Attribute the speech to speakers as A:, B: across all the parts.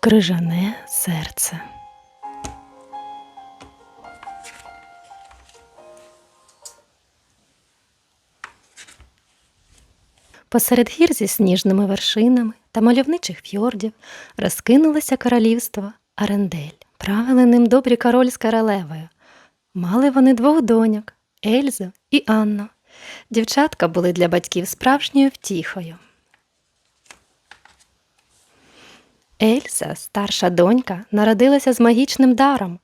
A: Крижане серце. Посеред гір зі сніжними вершинами та мальовничих фьордів розкинулося королівство Арендель. Правили ним добрі король з королевою. Мали вони двох доньок Ельзу і Анну. Дівчатка були для батьків справжньою втіхою. Ельса, старша донька, народилася з магічним даром.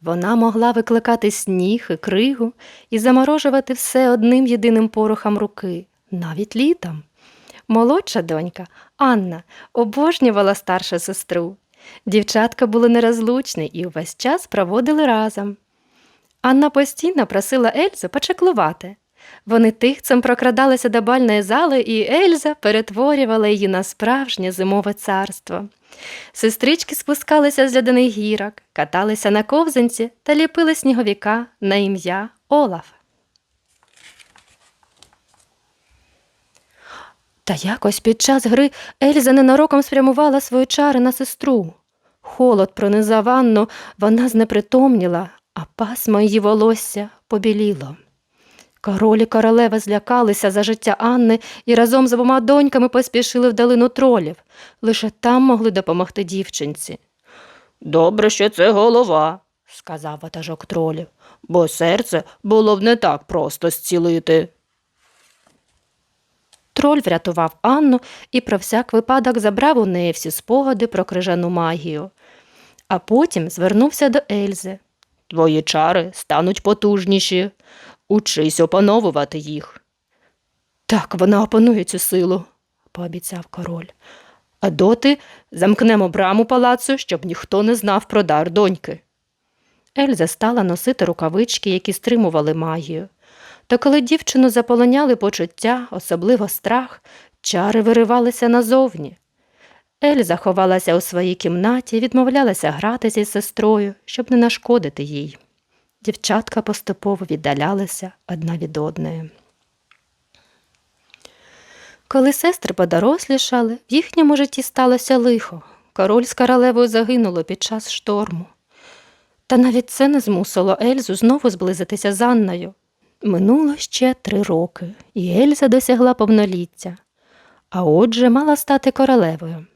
A: Вона могла викликати сніг і кригу і заморожувати все одним єдиним порохом руки, навіть літом. Молодша донька, Анна, обожнювала старшу сестру. Дівчатка були нерозлучні і увесь час проводили разом. Анна постійно просила Ельзу почеклувати. Вони тихцем прокрадалися до бальної зали, і Ельза перетворювала її на справжнє зимове царство. Сестрички спускалися з ляданих гірок, каталися на ковзанці та ліпили сніговіка на ім'я Олаф. Та якось під час гри Ельза ненароком спрямувала свої чари на сестру. Холод пронизав Анну, вона знепритомніла, а пасмо її волосся побіліло. Король і королева злякалися за життя Анни і разом з обома доньками поспішили в долину тролів. Лише там могли допомогти дівчинці.
B: Добре, що це голова,
A: сказав ватажок тролів.
B: бо серце було б не так просто зцілити.
A: Троль врятував Анну і про всяк випадок забрав у неї всі спогади про крижану магію. А потім звернувся до Ельзи.
B: Твої чари стануть потужніші. Учись опановувати їх.
A: Так, вона опанує цю силу, пообіцяв король.
B: А доти замкнемо браму палацу, щоб ніхто не знав про дар доньки.
A: Ельза стала носити рукавички, які стримували магію. Та коли дівчину заполоняли почуття, особливо страх, чари виривалися назовні. Ельза ховалася у своїй кімнаті, відмовлялася гратися із сестрою, щоб не нашкодити їй. Дівчатка поступово віддалялися одна від одної. Коли сестри подорослішали, в їхньому житті сталося лихо. Король з королевою загинуло під час шторму. Та навіть це не змусило Ельзу знову зблизитися з Анною. Минуло ще три роки, і Ельза досягла повноліття, а отже мала стати королевою.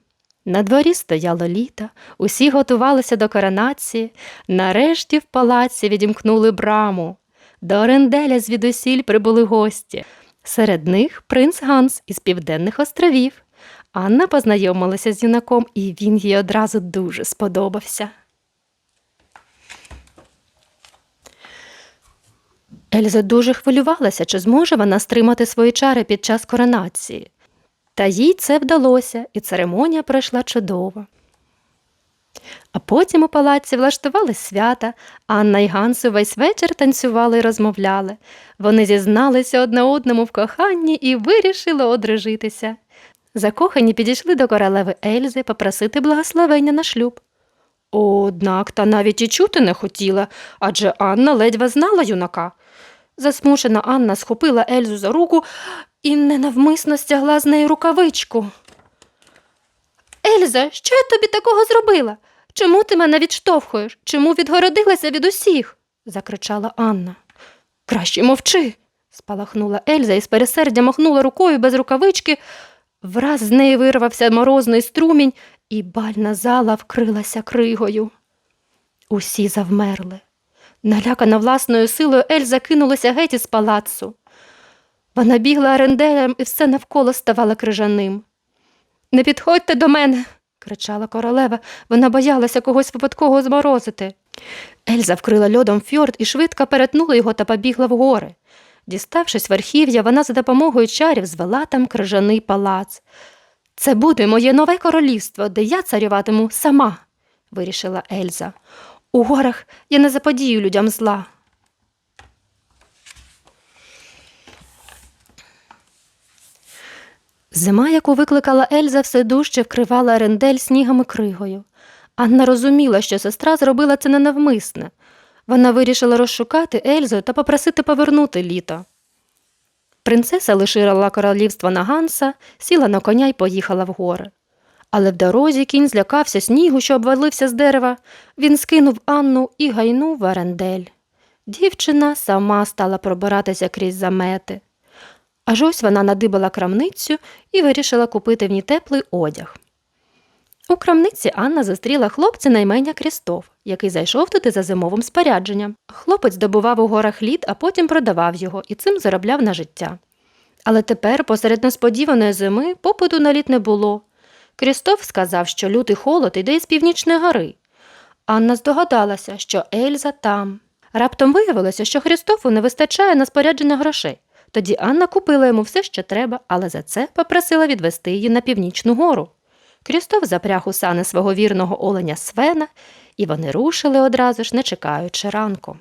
A: На дворі стояло літо, усі готувалися до коронації, нарешті в палаці відімкнули браму. До Оренделя звідусіль прибули гості. Серед них принц Ганс із Південних островів. Анна познайомилася з юнаком, і він їй одразу дуже сподобався. Ельза дуже хвилювалася, чи зможе вона стримати свої чари під час коронації. Та їй це вдалося, і церемонія пройшла чудово. А потім у палаці влаштували свята, Анна і Ганс увесь вечір танцювали і розмовляли. Вони зізналися одне одному в коханні і вирішили одружитися. Закохані підійшли до королеви Ельзи попросити благословення на шлюб. Однак та навіть і чути не хотіла, адже Анна ледве знала юнака. Засмушена Анна схопила Ельзу за руку і ненавмисно стягла з неї рукавичку. Ельза, що я тобі такого зробила? Чому ти мене відштовхуєш? Чому відгородилася від усіх? закричала Анна. Краще мовчи, спалахнула Ельза і з пересердя махнула рукою без рукавички. Враз з неї вирвався морозний струмінь, і бальна зала вкрилася кригою. Усі завмерли. Налякана власною силою Ельза кинулася геть із палацу. Вона бігла оренделем і все навколо ставало крижаним. Не підходьте до мене, кричала королева. Вона боялася когось випадково зморозити. Ельза вкрила льодом фьорд і швидко перетнула його та побігла в гори. Діставшись верхів'я, вона за допомогою чарів звела там крижаний палац. Це буде моє нове королівство, де я царюватиму сама, вирішила Ельза. У горах я не заподію людям зла. Зима, яку викликала Ельза, все дужче вкривала Рендель снігом і кригою. Анна розуміла, що сестра зробила це ненавмисне. Вона вирішила розшукати Ельзу та попросити повернути літо. Принцеса лишила королівство на Ганса, сіла на коня й поїхала в гори. Але в дорозі кінь злякався снігу, що обвалився з дерева. Він скинув Анну і гайнув в Арендель. Дівчина сама стала пробиратися крізь замети. Аж ось вона надибала крамницю і вирішила купити в ній теплий одяг. У крамниці Анна зустріла хлопця на ім'я Крістоф, який зайшов туди за зимовим спорядженням. Хлопець добував у горах лід, а потім продавав його і цим заробляв на життя. Але тепер, посеред несподіваної зими, попиту на лід не було. Крістоф сказав, що лютий холод іде із північної гори. Анна здогадалася, що Ельза там. Раптом виявилося, що Христофу не вистачає на спорядження грошей. Тоді Анна купила йому все, що треба, але за це попросила відвести її на північну гору. Крістоф запряг у сани свого вірного оленя Свена, і вони рушили одразу ж, не чекаючи ранку.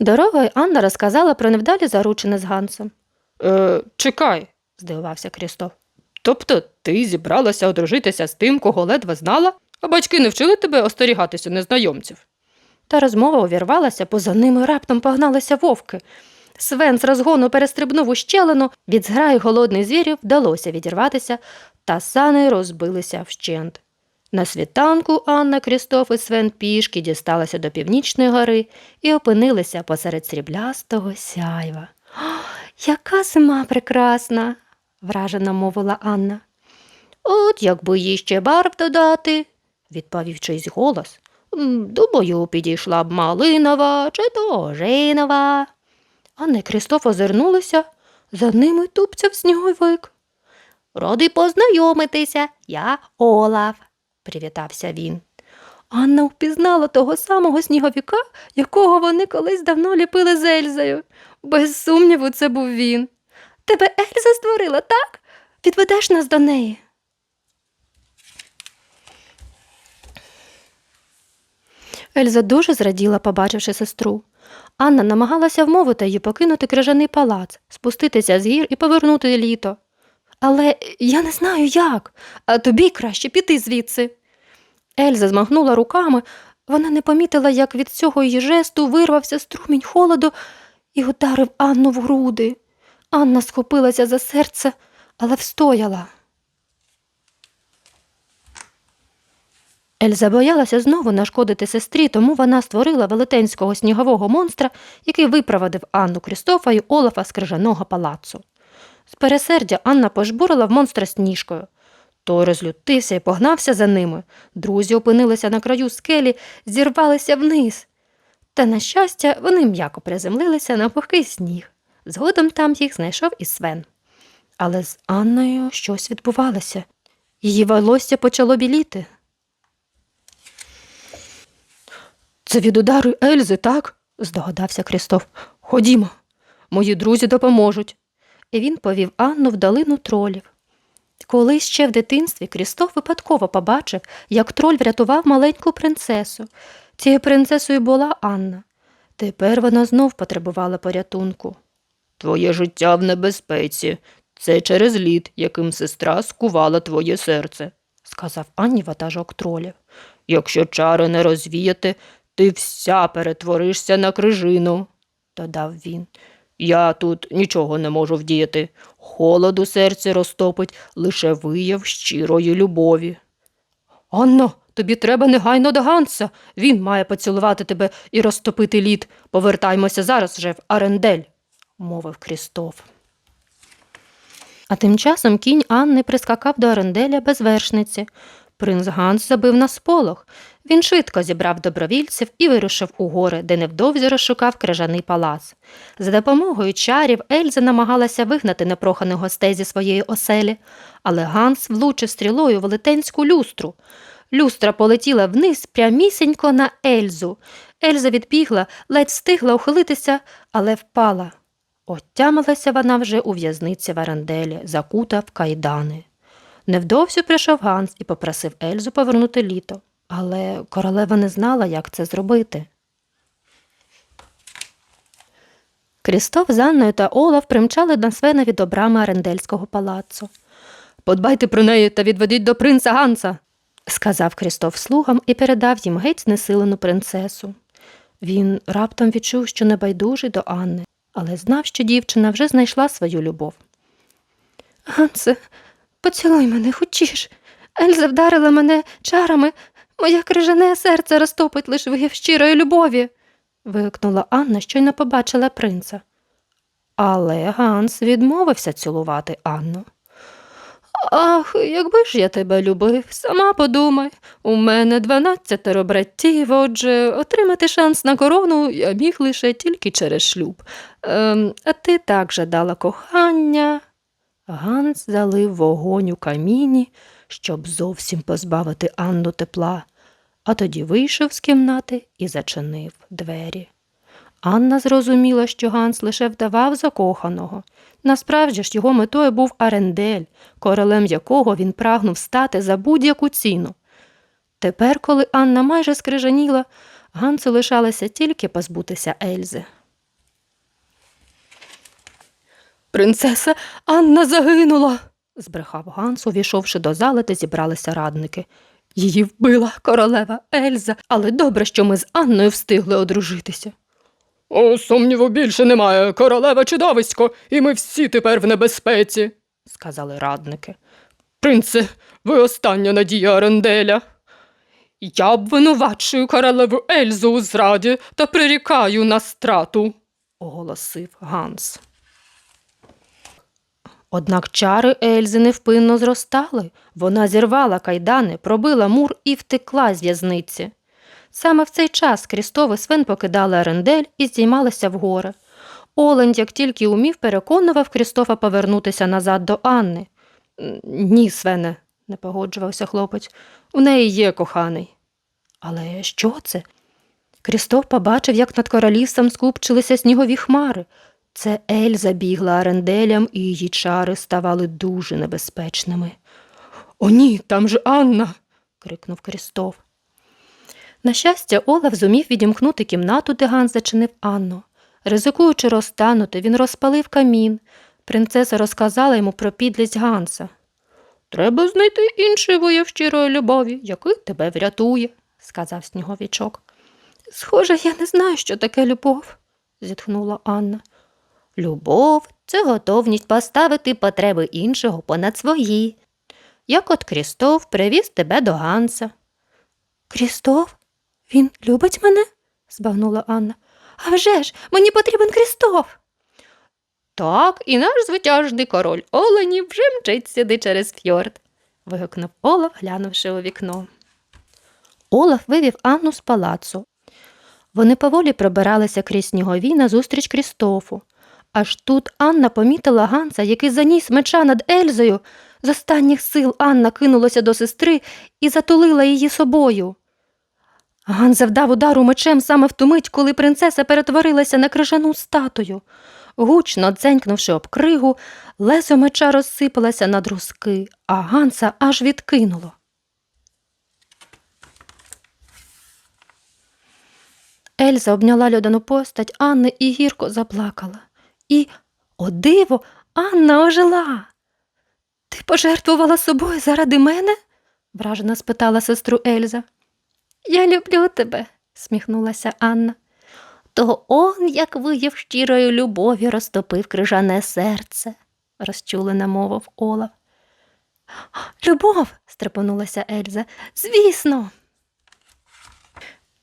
A: Дорогою Анна розказала про невдалі заручини з Гансом.
B: Е, чекай.
A: Здивувався Крістоф.
B: Тобто ти зібралася одружитися з тим, кого ледве знала, а батьки не вчили тебе остерігатися незнайомців.
A: Та розмова увірвалася, поза ними раптом погналися вовки. Свен з розгону перестрибнув у щелину, від зграї голодних звірів вдалося відірватися, та сани розбилися вщент. На світанку Анна, Крістоф і Свен пішки дісталися до північної гори і опинилися посеред сріблястого сяйва. «О, яка зима прекрасна, вражено мовила Анна. От якби їй ще барв додати, відповів чийсь голос. «М, Думаю, підійшла б малинова чи то ожинова. Анна Крістоф озирнулися, за ними тупцяв сніговик. Радий познайомитися, я Олаф, привітався він. Анна впізнала того самого сніговіка, якого вони колись давно ліпили з Ельзою. Без сумніву, це був він. Тебе Ельза створила, так? Відведеш нас до неї. Ельза дуже зраділа, побачивши сестру. Анна намагалася вмовити її покинути крижаний палац, спуститися з гір і повернути літо. Але я не знаю як, а тобі краще піти звідси. Ельза змахнула руками, вона не помітила, як від цього її жесту вирвався струмінь холоду і ударив Анну в груди. Анна схопилася за серце, але встояла. Ельза боялася знову нашкодити сестрі, тому вона створила велетенського снігового монстра, який випровадив Анну Крістофа й Олафа з крижаного палацу. З пересердя Анна пожбурила в монстра сніжкою. Той розлютився і погнався за ними. Друзі опинилися на краю скелі, зірвалися вниз. Та, на щастя, вони м'яко приземлилися на пухкий сніг. Згодом там їх знайшов і Свен. Але з Анною щось відбувалося. Її волосся почало біліти. Це від удару Ельзи, так? здогадався Крістоф. Ходімо, мої друзі допоможуть. І він повів Анну в долину тролів. Колись ще в дитинстві Крістоф випадково побачив, як троль врятував маленьку принцесу. Цією принцесою була Анна. Тепер вона знов потребувала порятунку.
B: Твоє життя в небезпеці. Це через лід, яким сестра скувала твоє серце.
A: сказав Анні ватажок тролів.
B: Якщо чари не розвіяти, ти вся перетворишся на крижину,
A: додав він.
B: Я тут нічого не можу вдіяти. Холод у серці розтопить лише вияв щирої любові.
A: Анно, тобі треба негайно до Ганса. Він має поцілувати тебе і розтопити лід. Повертаймося зараз же в Арендель, мовив Крістоф. А тим часом кінь Анни прискакав до Аренделя без вершниці. Принц Ганс забив на сполох. Він швидко зібрав добровільців і вирушив у гори, де невдовзі розшукав крижаний палац. За допомогою чарів Ельза намагалася вигнати непроханих гостей зі своєї оселі, але Ганс влучив стрілою в велетенську люстру. Люстра полетіла вниз прямісінько на Ельзу. Ельза відбігла, ледь встигла ухилитися, але впала. Отямилася вона вже у в'язниці в Аренделі, закута в кайдани. Невдовзі прийшов Ганс і попросив Ельзу повернути літо, але королева не знала, як це зробити. Крістоф з Анною та Олаф примчали на Свена від брами Арендельського палацу. Подбайте про неї та відведіть до принца Ганса, сказав Крістоф слугам і передав їм геть знесилену принцесу. Він раптом відчув, що небайдужий до Анни. але знав, що дівчина вже знайшла свою любов. Гансе, поцілуй мене, хочеш. Ельза вдарила мене чарами, моє крижане серце розтопить лиш вияв щирої любові. вигукнула Анна, щойно побачила принца. Але Ганс відмовився цілувати Анну. Ах, якби ж я тебе любив, сама подумай. У мене дванадцятеро братів, отже, отримати шанс на корону я міг лише тільки через шлюб. Ем, а ти так жадала кохання. Ганс залив вогонь у каміні, щоб зовсім позбавити Анну тепла, а тоді вийшов з кімнати і зачинив двері. Анна зрозуміла, що Ганс лише вдавав закоханого. Насправді ж його метою був Арендель, королем якого він прагнув стати за будь-яку ціну. Тепер, коли Анна майже скрижаніла, Гансу лишалося тільки позбутися Ельзи. Принцеса Анна загинула, збрехав Ганс, увійшовши до зали, де зібралися радники. Її вбила королева Ельза, але добре, що ми з Анною встигли одружитися.
B: О, сумніву більше немає. Королева чудовисько, і ми всі тепер в небезпеці,
A: сказали радники.
B: Принце, ви остання надія Аренделя. Я обвинувачую королеву Ельзу у зраді та прирікаю на страту.
A: оголосив Ганс. Однак чари Ельзи невпинно зростали. Вона зірвала кайдани, пробила мур і втекла з в'язниці. Саме в цей час Крістов і Свен покидали Арендель і здіймалися в гори. Олень, як тільки умів, переконував Крістофа повернутися назад до Анни. Ні, Свене, не погоджувався хлопець. У неї є коханий. Але що це? Крістоф побачив, як над королівством скупчилися снігові хмари. Це Ельза бігла Аренделям, і її чари ставали дуже небезпечними.
B: О, ні, там же Анна.
A: крикнув Крістоф. На щастя, Олаф зумів відімкнути кімнату, де Ганс зачинив Анну. Ризикуючи розтанути, він розпалив камін. Принцеса розказала йому про підлість Ганса. Треба знайти інший вияв щирої любові, який тебе врятує, сказав сніговічок. Схоже, я не знаю, що таке любов, зітхнула Анна. Любов це готовність поставити потреби іншого понад свої. Як от Крістоф привіз тебе до Ганса. Крістоф? Він любить мене? збагнула Анна. А вже ж, мені потрібен Крістоф. Так, і наш звитяжний король Оленів вже мчить сюди через фьорд, вигукнув Олаф, глянувши у вікно. Олаф вивів Анну з палацу. Вони поволі пробиралися крізь снігові назустріч Крістофу. Аж тут Анна помітила Ганса, який заніс меча над Ельзою. З останніх сил Анна кинулася до сестри і затулила її собою. Ганс завдав удару мечем саме в ту мить, коли принцеса перетворилася на крижану статую. Гучно дзенькнувши об кригу, лезо меча розсипалося на друзки, а Ганса аж відкинуло. Ельза обняла льодану постать Анни і гірко заплакала. І, о диво, Анна ожила. Ти пожертвувала собою заради мене? вражено спитала сестру Ельза. Я люблю тебе, сміхнулася Анна. То он, як вияв щирої любові, розтопив крижане серце, розчулено мовив Олаф. Любов, стрепенулася Ельза. Звісно.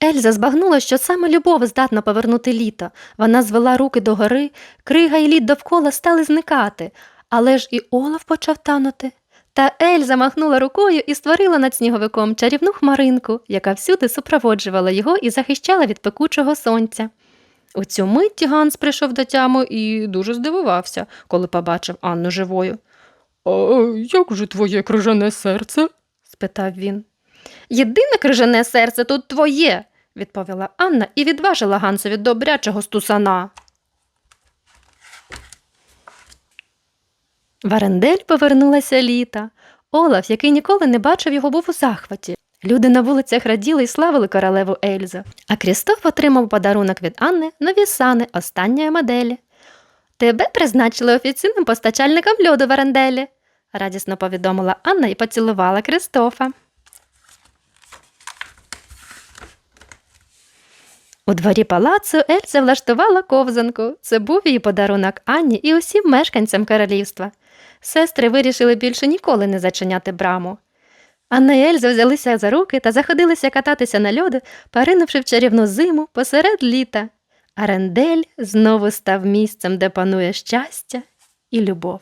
A: Ельза збагнула, що саме любов здатна повернути літо. Вона звела руки догори, крига і лід довкола стали зникати, але ж і Олаф почав танути. Та Ельза махнула рукою і створила над сніговиком чарівну хмаринку, яка всюди супроводжувала його і захищала від пекучого сонця. У цю мить Ганс прийшов до тями і дуже здивувався, коли побачив Анну живою.
B: А як же твоє крижане серце?
A: спитав він. Єдине крижане серце тут твоє, відповіла Анна і відважила Гансові добрячого стусана. В Арендель повернулася літа. Олаф, який ніколи не бачив його, був у захваті. Люди на вулицях раділи і славили королеву Ельзу, а Крістоф отримав подарунок від Анни нові сани останньої моделі. Тебе призначили офіційним постачальником льоду в Аренделі, радісно повідомила Анна і поцілувала Крістофа. У дворі палацу Ельза влаштувала ковзанку. Це був її подарунок Анні і усім мешканцям королівства. Сестри вирішили більше ніколи не зачиняти браму. Анна і Ельза взялися за руки та заходилися кататися на льоду, поринувши в чарівну зиму посеред літа. Арендель знову став місцем, де панує щастя і любов.